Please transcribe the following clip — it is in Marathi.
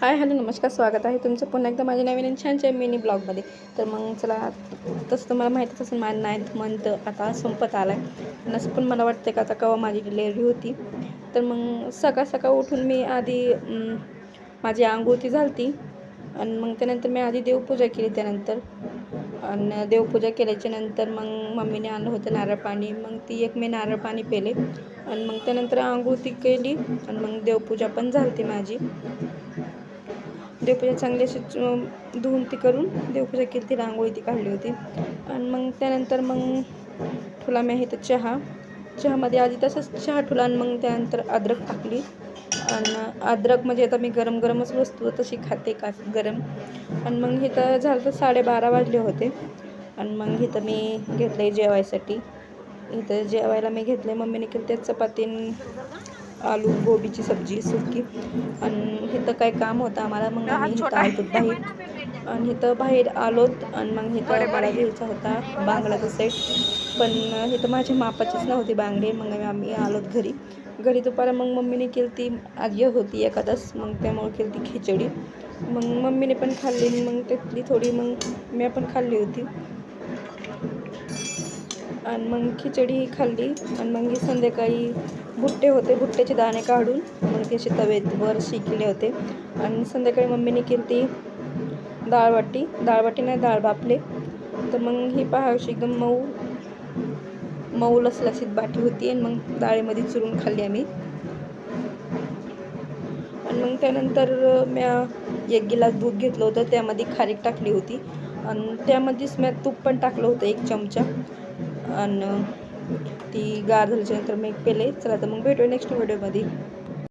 हाय हॅलो नमस्कार स्वागत आहे तुमचं पुन्हा एकदा माझ्या नवीन छान छानच्या मिनी ब्लॉगमध्ये. तर मग चला तसं तुम्हाला माहीतच असेल माझं नाईन्थ मंथ आता संपत आला आहे नसं पण मला वाटतं का आता कवा माझी डिलेवरी होती. तर मग सकाळ सकाळ उठून मी आधी माझी आंघोळती झालती. आणि मग त्यानंतर मी आधी देवपूजा केली त्यानंतर. आणि देवपूजा केल्याच्यानंतर मग मम्मीने आणलं होतं नारळ पाणी. मग ती एक मी नारळ पाणी पेले. आणि मग त्यानंतर आंघोळती केली. आणि मग देवपूजा पण झालती माझी. देवपूजा चांगली अशी धुवून ती करून देवपूजा केली ती रांगोळी ती काढली होती. आणि मग त्यानंतर मग ठुला मी आहे तर चहा. चहामध्ये आधी तसंच चहा ठुला आणि मग त्यानंतर अद्रक टाकली. आणि अद्रक म्हणजे आता मी गरम गरमच वस्तू तशी खाते का गरम. आणि मग हे तर झालं तर साडेबारा वाजले होते. आणि मग इथं मी घेतलं आहे जेवायसाठी इथं जेवायला मी घेतले मम्मीने केलं त्या चपाती आलू गोबीची सब्जी सुकी. आणि इथं काय काम होतं. आम्हाला मग आम्ही इथं आलतो बाहेर. आणि इथं बाहेर आलोत. आणि मग इथं मला घ्यायचा होता. बांगलाचा सेट पण इथं माझ्या मापाचीच नव्हती बांगडे. मग आम्ही आलोत घरी. घरी दुपारा मग मम्मीने केली ती आजी होती एखादस मग त्यामुळे केली ती खिचडी. मग मम्मीने पण खाल्ली. मग त्यातली थोडी मग मी पण खाल्ली होती. आणि मग खिचडी खाल्ली आणि मग संध्याकाळी भुट्टे होते भुट्ट्याचे दाणे काढून मग त्याचे तवेवर शिकले होते. आणि संध्याकाळी मम्मीने केली ती डाळवाटी डाळवाटी नाही डाळ बापले. तर मग ही पहा अशी एकदम मऊ मऊ लसलसीत बाटी होती आणि मग डाळीमध्ये चुरून खाल्ली आम्ही. आणि मग त्यानंतर म्या एक गिलास दूध घेतलं होतं त्यामध्ये खारीक टाकली होती. आणि त्यामध्येच म्या तूप पण टाकलं होतं एक चमचा. आणि ती गार झाल्याच्यानंतर मी पेले. चला तर मग भेटूया नेक्स्ट व्हिडिओमध्ये